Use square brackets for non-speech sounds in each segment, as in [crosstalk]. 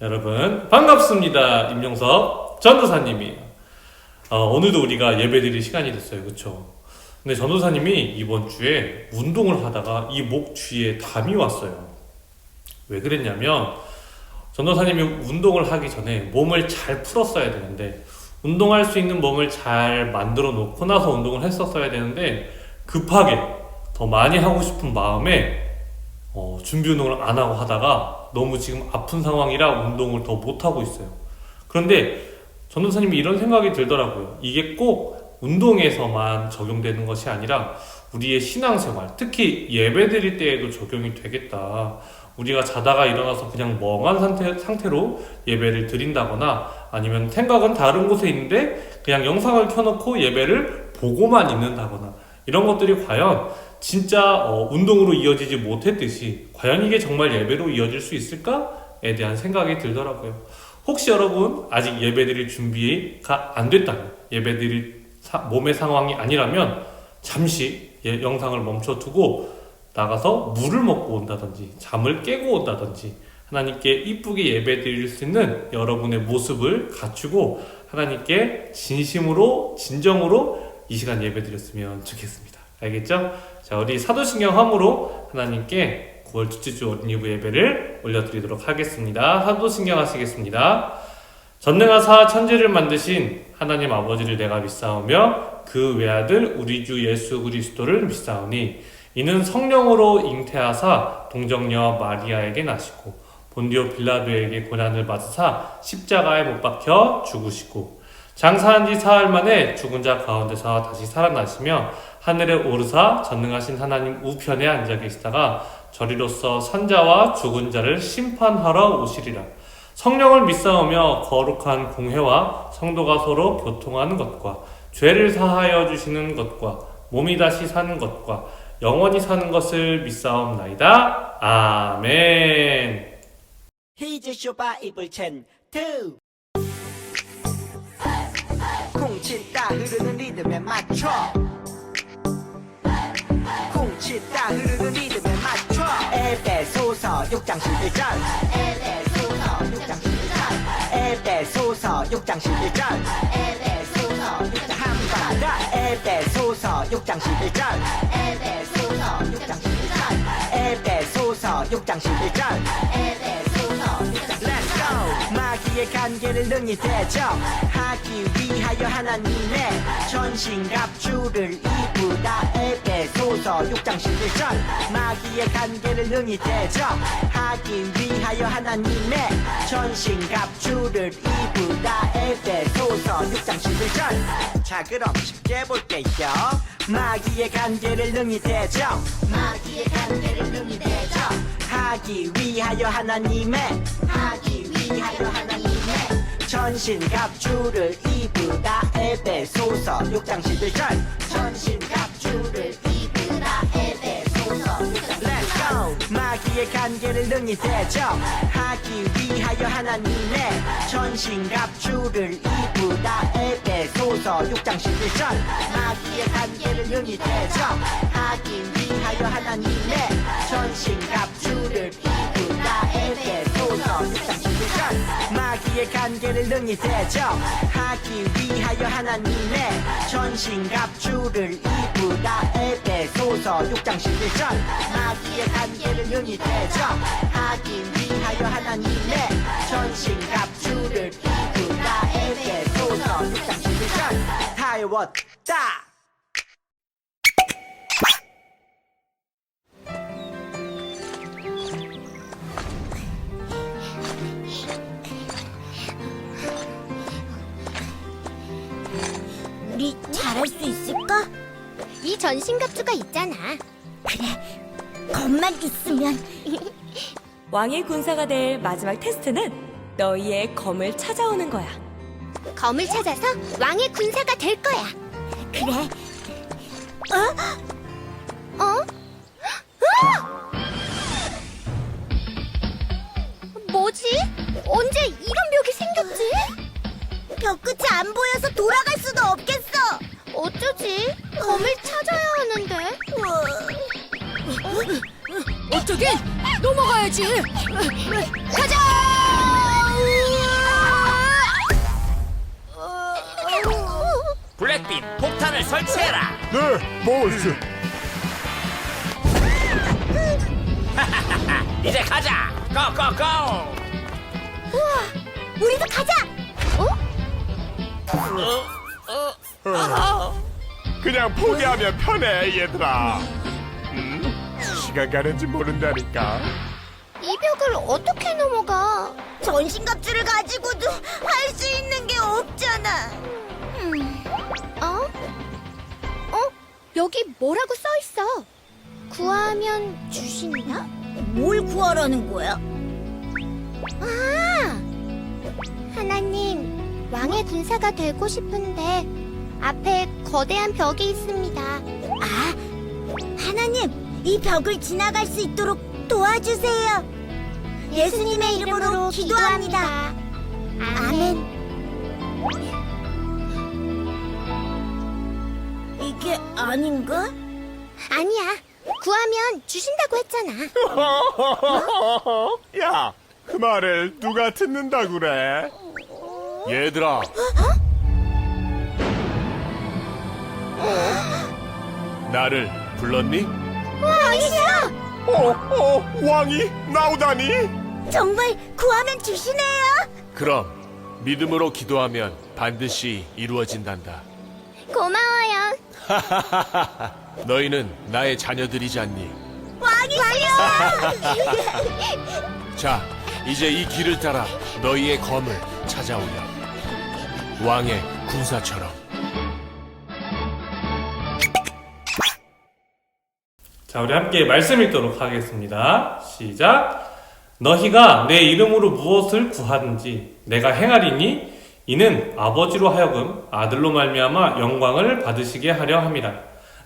여러분 반갑습니다. 임용섭 전도사님이에요. 어, 오늘도 우리가 예배드릴 시간이 됐어요. 그렇죠? 근데 전도사님이 이번 주에 운동을 하다가 이 목 뒤에 담이 왔어요. 왜 그랬냐면 전도사님이 운동을 하기 전에 몸을 잘 풀었어야 되는데 운동할 수 있는 몸을 잘 만들어 놓고 나서 운동을 했었어야 되는데 급하게 더 많이 하고 싶은 마음에 어, 준비 운동을 안 하고 하다가 너무 지금 아픈 상황이라 운동을 더 못 하고 있어요. 그런데 전도사님이 이런 생각이 들더라고요. 이게 꼭 운동에서만 적용되는 것이 아니라 우리의 신앙생활, 특히 예배 드릴 때에도 적용이 되겠다. 우리가 자다가 일어나서 그냥 멍한 상태, 상태로 예배를 드린다거나 아니면 생각은 다른 곳에 있는데 그냥 영상을 켜놓고 예배를 보고만 있는다거나 이런 것들이 과연 진짜 어, 운동으로 이어지지 못했듯이 과연 이게 정말 예배로 이어질 수 있을까에 대한 생각이 들더라고요. 혹시 여러분 아직 예배드릴 준비가 안 됐다면 예배드릴 사- 몸의 상황이 아니라면 잠시 예- 영상을 멈춰두고 나가서 물을 먹고 온다든지 잠을 깨고 온다든지 하나님께 이쁘게 예배드릴 수 있는 여러분의 모습을 갖추고 하나님께 진심으로 진정으로 이 시간 예배드렸으면 좋겠습니다. 알겠죠? 자, 우리 사도신경 함으로 하나님께 9월 둘째 주 어린이부 예배를 올려드리도록 하겠습니다. 사도신경 하시겠습니다. 전능하사 천지를 만드신 하나님 아버지를 내가 믿사오며 그 외아들 우리 주 예수 그리스도를 믿사오니 이는 성령으로 잉태하사 동정녀 마리아에게 나시고 본디오 빌라도에게 고난을 받으사 십자가에 못 박혀 죽으시고 장사한 지 사흘 만에 죽은 자 가운데서 다시 살아나시며 하늘에 오르사 전능하신 하나님 우편에 앉아 계시다가 저리로서 산자와 죽은 자를 심판하러 오시리라. 성령을 믿사오며 거룩한 공회와 성도가 서로 교통하는 것과 죄를 사하여 주시는 것과 몸이 다시 사는 것과 영원히 사는 것을 믿사옵나이다. 아멘. 히즈 쇼 바 이블 첸 투. 쿵치다 흐르는 리듬에 맞춰 쿵치다 흐르는 리듬에 맞춰 에베소서 6장 11절. 에베소서 6장 11절. 에베소서 6장 11절. 에베소서 6장 한바다. 에베소서 6장 11절. 에베소서 6장 11절. 에베소서 6장 11절. Let's go 관계를 능히 대적하기 위하여 하나님의 전신갑주를 이루다 에베소서 6장 11절. 마귀의 관계를 능히 대적하기 위하여 하나님의 전신갑주를 이루다 에베소서 6장 11절. 자 그럼 쉽게 볼게요. 마귀의 관계를 능히 대적 마귀의 관계를 능히 대적 하기 위하여 하나님의 하기 위하여 하나님 의 전신갑주를 이루다 에베소서. 6장 11절 전신갑주를 이브라 에베소서. Let's go. 마귀의 관계를 능히 대적하기 위하여 하나님의 전신갑주를 이루다 에베소서. 6장 11절 마귀의 관계를 능히 대적하기 위하여 하나님의 전신갑주를 이루다 에베소서 6장 11절 마귀의 관계를 능히 대적하기 위하여 하나님의 전신갑주를 이루다. 에베소서 6장 11절. 마귀의 관계를 능히 대적하기 위하여 하나님의 전신갑주를 이루다. 에베소서 6장 11절. 다 외웠다 전신갑주가 있잖아 그래 겁만 있으면 [laughs] 왕의 군사가 될 마지막 테스트는 너희의 검을 찾아오는 거야. 검을 찾아서 왕의 군사가 될 거야 그래 어? 여긴 넘어가야지. 가자. 블랙빔 폭탄을 설치해라. 네, 보스. [laughs] 이제 가자. 고고고. 우와, 우리도 가자. 어? 어? 어? 어. 그냥 포기하면 편해 얘들아. 음, 시간 가는지 모른다니까. 이 벽을 어떻게 넘어가? 전신갑주를 가지고도 할 수 있는 게 없잖아. 음, 어? 어? 여기 뭐라고 써 있어? 구하면 주신다? 뭘 구하라는 거야? 아! 하나님, 왕의 군사가 되고 싶은데 앞에 거대한 벽이 있습니다. 아, 하나님, 이 벽을 지나갈 수 있도록 도와주세요. 예수님의 이름으로 기도합니다. 아멘. 이게 아닌가? 아니야. 구하면 주신다고 했잖아. [laughs] 야, 그 말을 누가 듣는다 그래? 얘들아. 나를 불렀니? 왕이시여! 어, 어, 왕이 나오다니? 정말 구하면 주시네요. 그럼 믿음으로 기도하면 반드시 이루어진단다. 고마워요. [laughs] 너희는 나의 자녀들이지 않니? 왕이시여! [laughs] 자, 이제 이 길을 따라 너희의 검을 찾아오렴. 왕의 군사처럼. 자, 우리 함께 말씀 읽도록 하겠습니다. 시작. 너희가 내 이름으로 무엇을 구하든지 내가 행하리니 이는 아버지로 하여금 아들로 말미암아 영광을 받으시게 하려 함이라.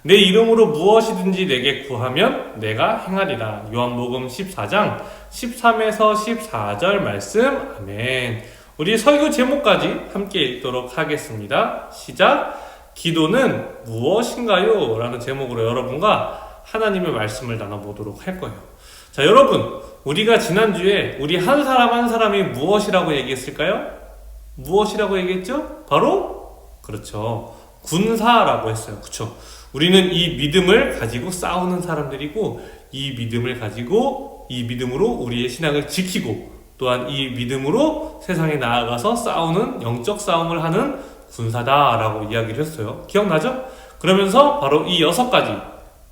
내 이름으로 무엇이든지 내게 구하면 내가 행하리라. 요한복음 14장 13에서 14절 말씀. 아멘. 우리 설교 제목까지 함께 읽도록 하겠습니다. 시작. 기도는 무엇인가요? 라는 제목으로 여러분과 하나님의 말씀을 나눠보도록 할 거예요. 자, 여러분, 우리가 지난주에 우리 한 사람 한 사람이 무엇이라고 얘기했을까요? 무엇이라고 얘기했죠? 바로, 그렇죠. 군사라고 했어요. 그쵸. 우리는 이 믿음을 가지고 싸우는 사람들이고, 이 믿음을 가지고, 이 믿음으로 우리의 신앙을 지키고, 또한 이 믿음으로 세상에 나아가서 싸우는 영적 싸움을 하는 군사다라고 이야기를 했어요. 기억나죠? 그러면서 바로 이 여섯 가지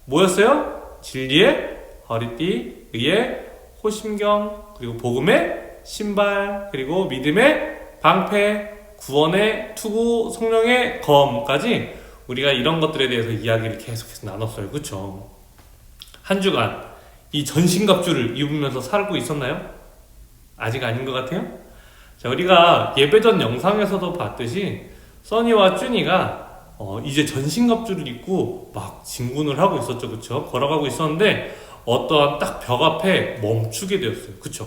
뭐였어요? 진리의 허리띠, 의의 호심경, 그리고 복음의 신발, 그리고 믿음의 방패, 구원의 투구, 성령의 검까지 우리가 이런 것들에 대해서 이야기를 계속해서 나눴어요. 그쵸? 한 주간 이 전신갑주를 입으면서 살고 있었나요? 아직 아닌 것 같아요? 자, 우리가 예배전 영상에서도 봤듯이 써니와 쭈니가 어, 이제 전신갑주를 입고 막 진군을 하고 있었죠, 그쵸? 걸어가고 있었는데 어떠한 딱 벽 앞에 멈추게 되었어요, 그쵸?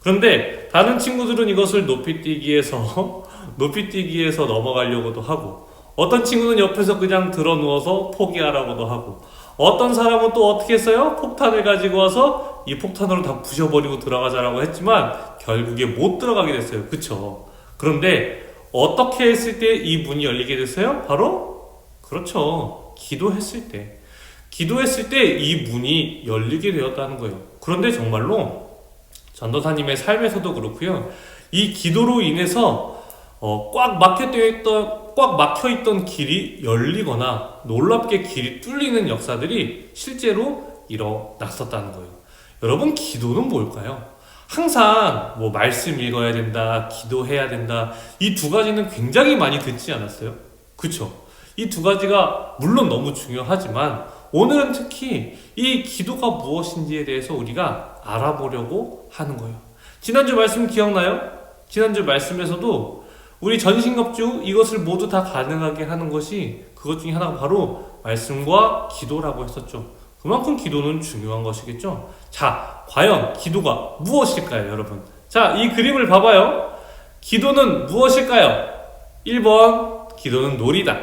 그런데 다른 친구들은 이것을 높이뛰기에서 [laughs] 높이뛰기에서 넘어가려고도 하고 어떤 친구는 옆에서 그냥 들어 누워서 포기하라고도 하고 어떤 사람은 또 어떻게 했어요? 폭탄을 가지고 와서 이 폭탄으로 다 부셔버리고 들어가자라고 했지만 결국에 못 들어가게 됐어요. 그쵸? 그런데 어떻게 했을 때 이 문이 열리게 됐어요? 바로 그렇죠. 기도했을 때. 기도했을 때 이 문이 열리게 되었다는 거예요. 그런데 정말로 전도사님의 삶에서도 그렇고요. 이 기도로 인해서 어, 꽉 막혀 있던 꽉 막혀 있던 길이 열리거나 놀랍게 길이 뚫리는 역사들이 실제로 일어났었다는 거예요. 여러분 기도는 뭘까요? 항상 뭐 말씀 읽어야 된다, 기도해야 된다. 이 두 가지는 굉장히 많이 듣지 않았어요? 그쵸? 이 두 가지가 물론 너무 중요하지만 오늘은 특히 이 기도가 무엇인지에 대해서 우리가 알아보려고 하는 거예요. 지난주 말씀 기억나요? 지난주 말씀에서도 우리 전신갑주 이것을 모두 다 가능하게 하는 것이 그것 중에 하나가 바로 말씀과 기도라고 했었죠. 그만큼 기도는 중요한 것이겠죠. 자, 과연 기도가 무엇일까요, 여러분? 자, 이 그림을 봐봐요. 기도는 무엇일까요? 1번, 기도는 놀이다.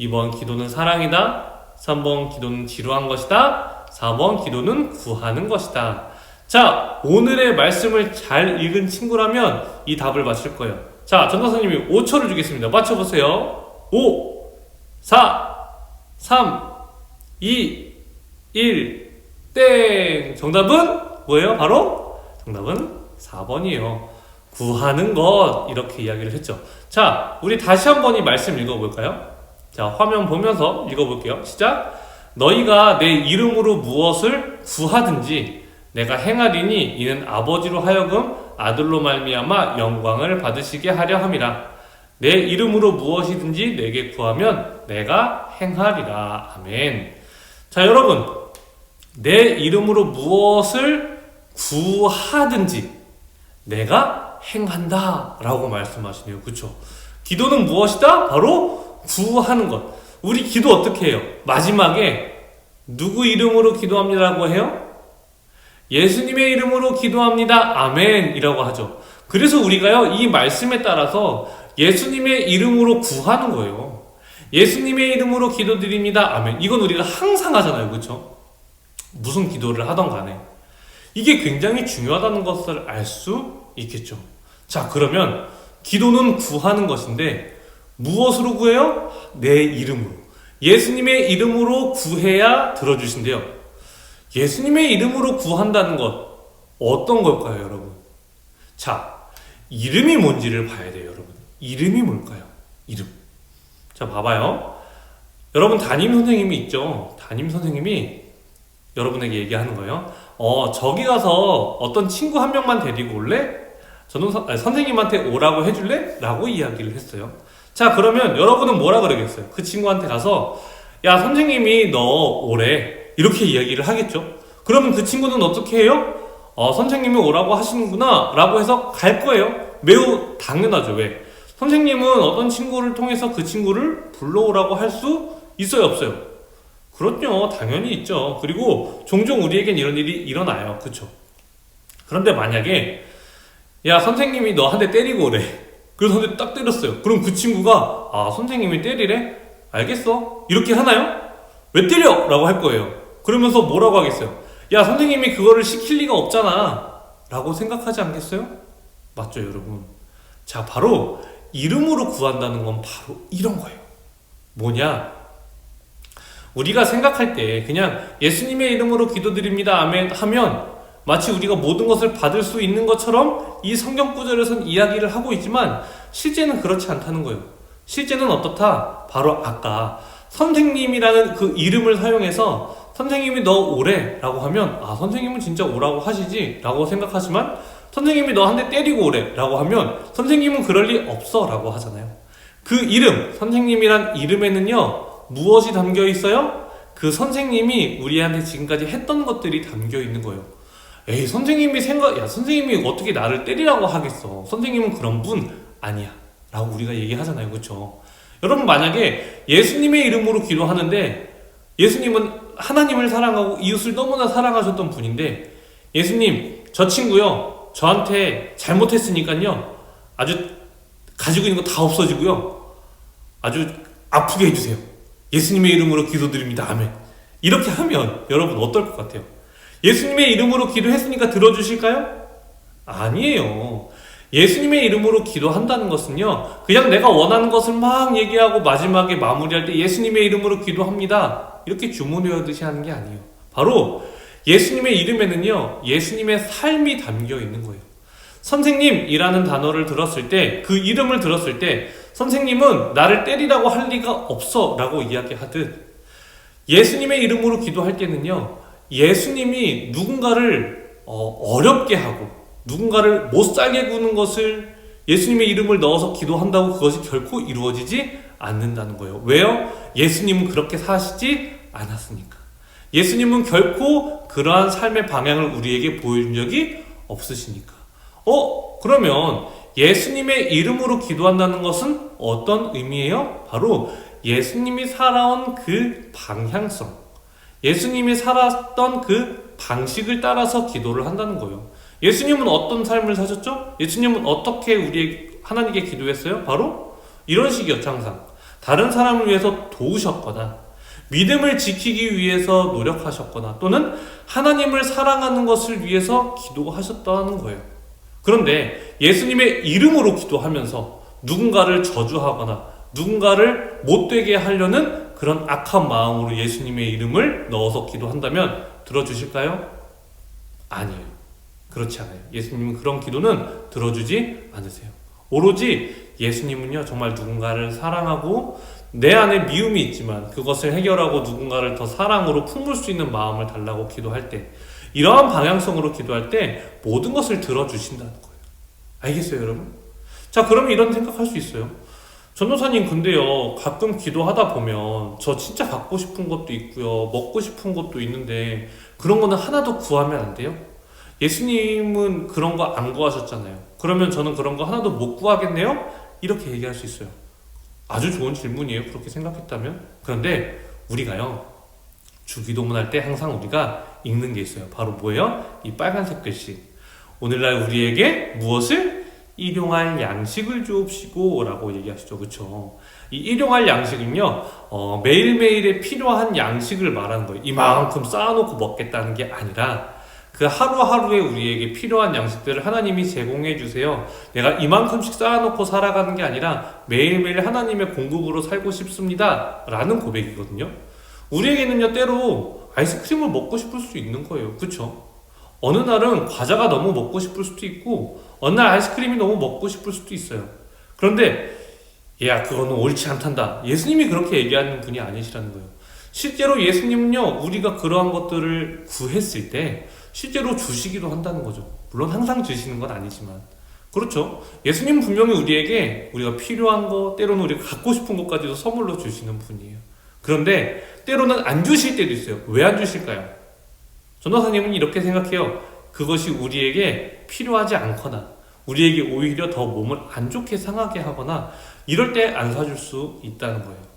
2번, 기도는 사랑이다. 3번, 기도는 지루한 것이다. 4번, 기도는 구하는 것이다. 자, 오늘의 말씀을 잘 읽은 친구라면 이 답을 맞출 거예요. 자, 전도사님이 5초를 주겠습니다. 맞춰보세요. 5, 4, 3, 2, 1, 땡! 정답은 뭐예요? 바로? 정답은 4번이에요. 구하는 것, 이렇게 이야기를 했죠. 자, 우리 다시 한 번 이 말씀 읽어볼까요? 자, 화면 보면서 읽어볼게요. 시작! 너희가 내 이름으로 무엇을 구하든지 내가 행하리니 이는 아버지로 하여금 아들로 말미암아 영광을 받으시게 하려 함이라. 내 이름으로 무엇이든지 내게 구하면 내가 행하리라. 아멘. 자, 여러분. 내 이름으로 무엇을 구하든지 내가 행한다. 라고 말씀하시네요. 그쵸? 기도는 무엇이다? 바로 구하는 것. 우리 기도 어떻게 해요? 마지막에 누구 이름으로 기도합니다라고 해요? 예수님의 이름으로 기도합니다. 아멘이라고 하죠. 그래서 우리가요, 이 말씀에 따라서 예수님의 이름으로 구하는 거예요. 예수님의 이름으로 기도드립니다. 아멘. 이건 우리가 항상 하잖아요. 그렇죠? 무슨 기도를 하던 간에. 이게 굉장히 중요하다는 것을 알 수 있겠죠. 자, 그러면 기도는 구하는 것인데 무엇으로 구해요? 내 이름으로. 예수님의 이름으로 구해야 들어주신대요. 예수님의 이름으로 구한다는 것 어떤 걸까요, 여러분? 자, 이름이 뭔지를 봐야 돼요, 여러분. 이름이 뭘까요? 이름. 자, 봐봐요. 여러분 담임 선생님이 있죠. 담임 선생님이 여러분에게 얘기하는 거예요. 어, 저기 가서 어떤 친구 한 명만 데리고 올래? 저는 선, 아니, 선생님한테 오라고 해줄래? 라고 이야기를 했어요. 자, 그러면 여러분은 뭐라 그러겠어요? 그 친구한테 가서, 야, 선생님이 너 오래. 이렇게 이야기를 하겠죠? 그러면 그 친구는 어떻게 해요? 어, 선생님이 오라고 하시는구나. 라고 해서 갈 거예요. 매우 당연하죠. 왜? 선생님은 어떤 친구를 통해서 그 친구를 불러오라고 할 수 있어요? 없어요? 그렇죠. 당연히 있죠. 그리고 종종 우리에겐 이런 일이 일어나요. 그쵸? 그런데 만약에, 야, 선생님이 너 한 대 때리고 오래. 그래서 한 대 딱 때렸어요. 그럼 그 친구가, 아, 선생님이 때리래? 알겠어. 이렇게 하나요? 왜 때려? 라고 할 거예요. 그러면서 뭐라고 하겠어요? 야, 선생님이 그거를 시킬 리가 없잖아. 라고 생각하지 않겠어요? 맞죠, 여러분? 자, 바로 이름으로 구한다는 건 바로 이런 거예요. 뭐냐? 우리가 생각할 때 그냥 예수님의 이름으로 기도드립니다. 아멘 하면 마치 우리가 모든 것을 받을 수 있는 것처럼 이 성경 구절에선 이야기를 하고 있지만 실제는 그렇지 않다는 거예요. 실제는 어떻다? 바로 아까 선생님이라는 그 이름을 사용해서 선생님이 너 오래 라고 하면 아 선생님은 진짜 오라고 하시지 라고 생각하지만 선생님이 너 한 대 때리고 오래 라고 하면 선생님은 그럴 리 없어 라고 하잖아요 그 이름 선생님이란 이름에는요 무엇이 담겨 있어요? 그 선생님이 우리한테 지금까지 했던 것들이 담겨 있는 거예요. 에이 선생님이 생각 야 선생님이 어떻게 나를 때리라고 하겠어? 선생님은 그런 분 아니야. 라고 우리가 얘기하잖아요. 그쵸? 여러분 만약에 예수님의 이름으로 기도하는데 예수님은 하나님을 사랑하고 이웃을 너무나 사랑하셨던 분인데 예수님 저 친구요 저한테 잘못했으니까요. 아주 가지고 있는 거 다 없어지고요. 아주 아프게 해주세요 예수님의 이름으로 기도드립니다 아멘 이렇게 하면 여러분 어떨 것 같아요 예수님의 이름으로 기도했으니까 들어주실까요? 아니에요 예수님의 이름으로 기도한다는 것은요, 그냥 내가 원하는 것을 막 얘기하고 마지막에 마무리할 때 예수님의 이름으로 기도합니다. 이렇게 주문 외우듯이 하는 게 아니에요. 바로 예수님의 이름에는요, 예수님의 삶이 담겨 있는 거예요. 선생님이라는 단어를 들었을 때, 그 이름을 들었을 때, 선생님은 나를 때리라고 할 리가 없어 라고 이야기하듯, 예수님의 이름으로 기도할 때는요, 예수님이 누군가를 어, 어렵게 하고, 누군가를 못 살게 구는 것을 예수님의 이름을 넣어서 기도한다고 그것이 결코 이루어지지 않는다는 거예요. 왜요? 예수님은 그렇게 사시지 않았으니까. 예수님은 결코 그러한 삶의 방향을 우리에게 보여준 적이 없으시니까. 어, 그러면 예수님의 이름으로 기도한다는 것은 어떤 의미예요? 바로 예수님이 살아온 그 방향성. 예수님이 살았던 그 방식을 따라서 기도를 한다는 거예요. 예수님은 어떤 삶을 사셨죠? 예수님은 어떻게 우리 하나님께 기도했어요? 바로 이런 식이었죠, 항상. 다른 사람을 위해서 도우셨거나, 믿음을 지키기 위해서 노력하셨거나, 또는 하나님을 사랑하는 것을 위해서 기도하셨다는 거예요. 그런데 예수님의 이름으로 기도하면서 누군가를 저주하거나, 누군가를 못되게 하려는 그런 악한 마음으로 예수님의 이름을 넣어서 기도한다면 들어주실까요? 아니에요. 그렇지 않아요. 예수님은 그런 기도는 들어주지 않으세요. 오로지 예수님은요, 정말 누군가를 사랑하고 내 안에 미움이 있지만 그것을 해결하고 누군가를 더 사랑으로 품을 수 있는 마음을 달라고 기도할 때, 이러한 방향성으로 기도할 때 모든 것을 들어주신다는 거예요. 알겠어요, 여러분? 자, 그러면 이런 생각할 수 있어요. 전도사님, 근데요, 가끔 기도하다 보면 저 진짜 갖고 싶은 것도 있고요, 먹고 싶은 것도 있는데 그런 거는 하나도 구하면 안 돼요? 예수님은 그런 거 안 구하셨잖아요. 그러면 저는 그런 거 하나도 못 구하겠네요? 이렇게 얘기할 수 있어요. 아주 좋은 질문이에요. 그렇게 생각했다면. 그런데 우리가요, 주기도문 할 때 항상 우리가 읽는 게 있어요. 바로 뭐예요? 이 빨간색 글씨. 오늘날 우리에게 무엇을? 일용할 양식을 주옵시고 라고 얘기하시죠. 그쵸? 이 일용할 양식은요, 어, 매일매일에 필요한 양식을 말하는 거예요. 이만큼 쌓아놓고 먹겠다는 게 아니라, 그 하루하루에 우리에게 필요한 양식들을 하나님이 제공해 주세요. 내가 이만큼씩 쌓아놓고 살아가는 게 아니라 매일매일 하나님의 공급으로 살고 싶습니다. 라는 고백이거든요. 우리에게는요, 때로 아이스크림을 먹고 싶을 수 있는 거예요. 그쵸? 어느 날은 과자가 너무 먹고 싶을 수도 있고, 어느 날 아이스크림이 너무 먹고 싶을 수도 있어요. 그런데, 야, 그거는 옳지 않단다. 예수님이 그렇게 얘기하는 분이 아니시라는 거예요. 실제로 예수님은요, 우리가 그러한 것들을 구했을 때, 실제로 주시기도 한다는 거죠. 물론 항상 주시는 건 아니지만. 그렇죠. 예수님 은 분명히 우리에게 우리가 필요한 거, 때로는 우리가 갖고 싶은 것까지도 선물로 주시는 분이에요. 그런데 때로는 안 주실 때도 있어요. 왜 안 주실까요? 전도사님은 이렇게 생각해요. 그것이 우리에게 필요하지 않거나 우리에게 오히려 더 몸을 안 좋게 상하게 하거나 이럴 때 안 사줄 수 있다는 거예요.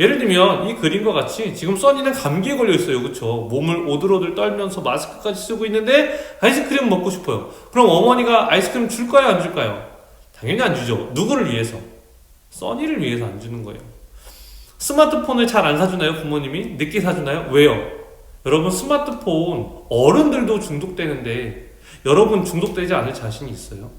예를 들면 이 그림과 같이 지금 써니는 감기에 걸려 있어요. 그쵸? 몸을 오들오들 떨면서 마스크까지 쓰고 있는데 아이스크림 먹고 싶어요. 그럼 어머니가 아이스크림 줄까요? 안 줄까요? 당연히 안 주죠. 누구를 위해서? 써니를 위해서 안 주는 거예요. 스마트폰을 잘 안 사주나요? 부모님이? 늦게 사주나요? 왜요? 여러분 스마트폰 어른들도 중독되는데 여러분 중독되지 않을 자신이 있어요?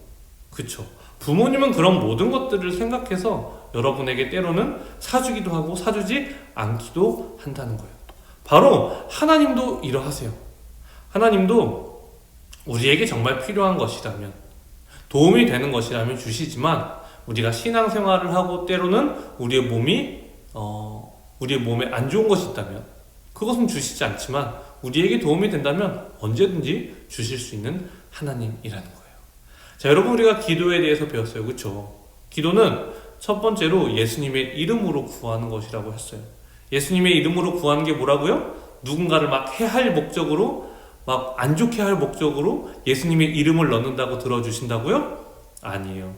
그쵸? 부모님은 그런 모든 것들을 생각해서 여러분에게 때로는 사주기도 하고 사주지 않기도 한다는 거예요. 바로 하나님도 이러하세요. 하나님도 우리에게 정말 필요한 것이라면 도움이 되는 것이라면 주시지만 우리가 신앙생활을 하고 때로는 우리의 몸이 어, 우리의 몸에 안 좋은 것이 있다면 그것은 주시지 않지만 우리에게 도움이 된다면 언제든지 주실 수 있는 하나님이라는 거예요. 자, 여러분 우리가 기도에 대해서 배웠어요. 그렇죠? 기도는 첫 번째로 예수님의 이름으로 구하는 것이라고 했어요. 예수님의 이름으로 구하는 게 뭐라고요? 누군가를 막 해할 목적으로 막 안 좋게 할 목적으로 예수님의 이름을 넣는다고 들어주신다고요? 아니에요.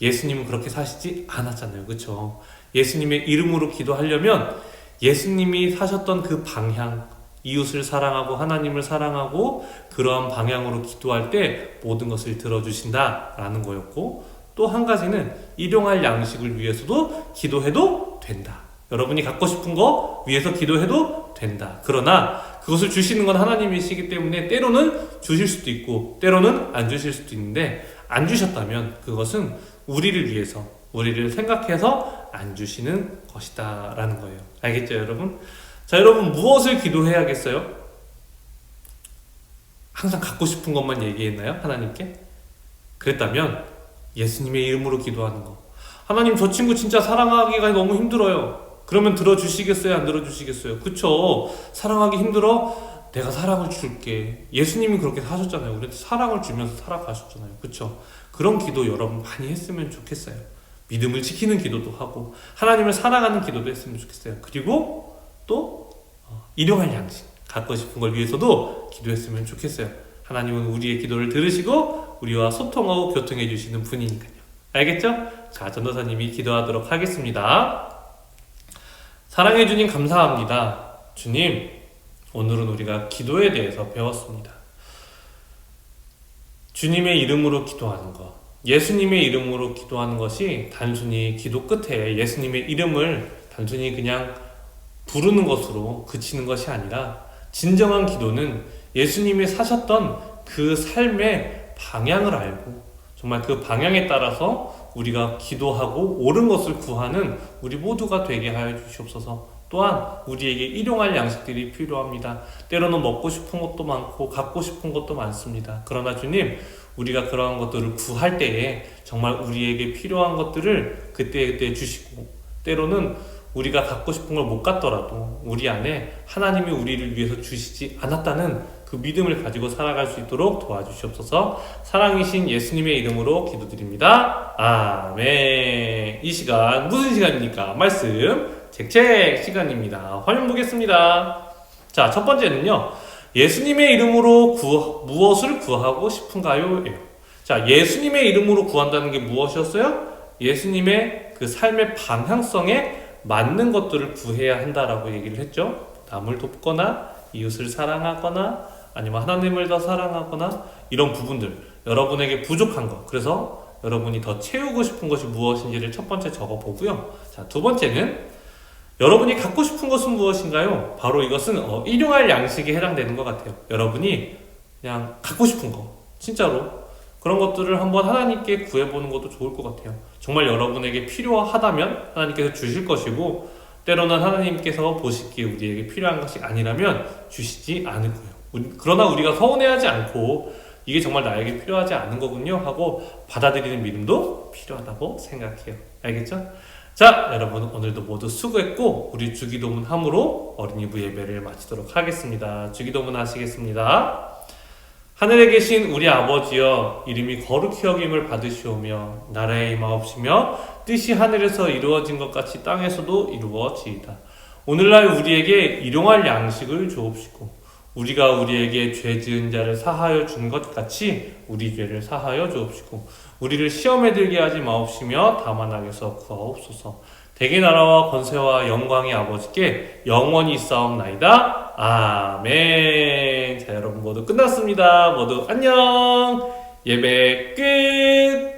예수님은 그렇게 사시지 않았잖아요. 그렇죠? 예수님의 이름으로 기도하려면 예수님이 사셨던 그 방향, 이웃을 사랑하고 하나님을 사랑하고 그러한 방향으로 기도할 때 모든 것을 들어주신다라는 거였고 또 한 가지는 일용할 양식을 위해서도 기도해도 된다. 여러분이 갖고 싶은 거 위해서 기도해도 된다. 그러나 그것을 주시는 건 하나님이시기 때문에 때로는 주실 수도 있고 때로는 안 주실 수도 있는데 안 주셨다면 그것은 우리를 위해서 우리를 생각해서 안 주시는 것이다 라는 거예요. 알겠죠, 여러분? 자, 여러분 무엇을 기도해야겠어요? 항상 갖고 싶은 것만 얘기했나요? 하나님께? 그랬다면 예수님의 이름으로 기도하는 거. 하나님 저 친구 진짜 사랑하기가 너무 힘들어요. 그러면 들어주시겠어요? 안 들어주시겠어요? 그쵸? 사랑하기 힘들어? 내가 사랑을 줄게. 예수님이 그렇게 하셨잖아요. 우리한테 사랑을 주면서 살아가셨잖아요. 그쵸? 그런 기도 여러분 많이 했으면 좋겠어요. 믿음을 지키는 기도도 하고, 하나님을 사랑하는 기도도 했으면 좋겠어요. 그리고 또, 어, 일용할 양식, 갖고 싶은 걸 위해서도 기도했으면 좋겠어요. 하나님은 우리의 기도를 들으시고, 우리와 소통하고 교통해 주시는 분이니까요. 알겠죠? 자, 전도사님이 기도하도록 하겠습니다. 사랑해 주님 감사합니다. 주님, 오늘은 우리가 기도에 대해서 배웠습니다. 주님의 이름으로 기도하는 것, 예수님의 이름으로 기도하는 것이 단순히 기도 끝에 예수님의 이름을 단순히 그냥 부르는 것으로 그치는 것이 아니라 진정한 기도는 예수님이 사셨던 그 삶의 방향을 알고 정말 그 방향에 따라서 우리가 기도하고 옳은 것을 구하는 우리 모두가 되게 하여 주시옵소서. 또한 우리에게 일용할 양식들이 필요합니다. 때로는 먹고 싶은 것도 많고 갖고 싶은 것도 많습니다. 그러나 주님, 우리가 그러한 것들을 구할 때에 정말 우리에게 필요한 것들을 그때그때 주시고 때로는 우리가 갖고 싶은 걸 못 갖더라도 우리 안에 하나님이 우리를 위해서 주시지 않았다는 그 믿음을 가지고 살아갈 수 있도록 도와주시옵소서 사랑이신 예수님의 이름으로 기도드립니다. 아멘. 이 시간 무슨 시간입니까? 말씀 책책 시간입니다. 화면 보겠습니다. 자, 첫 번째는요. 예수님의 이름으로 구, 무엇을 구하고 싶은가요? 자, 예수님의 이름으로 구한다는 게 무엇이었어요? 예수님의 그 삶의 방향성에 맞는 것들을 구해야 한다라고 얘기를 했죠. 남을 돕거나 이웃을 사랑하거나 아니면 하나님을 더 사랑하거나 이런 부분들 여러분에게 부족한 것 그래서 여러분이 더 채우고 싶은 것이 무엇인지를 첫 번째 적어 보고요. 자, 두 번째는 여러분이 갖고 싶은 것은 무엇인가요? 바로 이것은 어, 일용할 양식에 해당되는 것 같아요. 여러분이 그냥 갖고 싶은 거, 진짜로 그런 것들을 한번 하나님께 구해보는 것도 좋을 것 같아요. 정말 여러분에게 필요하다면 하나님께서 주실 것이고, 때로는 하나님께서 보시기에 우리에게 필요한 것이 아니라면 주시지 않을 거예요. 그러나 우리가 서운해하지 않고 이게 정말 나에게 필요하지 않은 거군요 하고 받아들이는 믿음도 필요하다고 생각해요. 알겠죠? 자, 여러분 오늘도 모두 수고했고 우리 주기도문 함으로 어린이부 예배를 마치도록 하겠습니다. 주기도문 하시겠습니다. 하늘에 계신 우리 아버지여 이름이 거룩히 여김을 받으시오며 나라의 임하옵시며 뜻이 하늘에서 이루어진 것 같이 땅에서도 이루어지이다. 오늘날 우리에게 일용할 양식을 주옵시고 우리가 우리에게 죄 지은 자를 사하여 준 것 같이 우리 죄를 사하여 주옵시고 우리를 시험에 들게 하지 마옵시며 다만 악에서 구하옵소서. 대개 나라와 권세와 영광의 아버지께 영원히 있사옵나이다. 아멘. 자, 여러분 모두 끝났습니다. 모두 안녕. 예배 끝.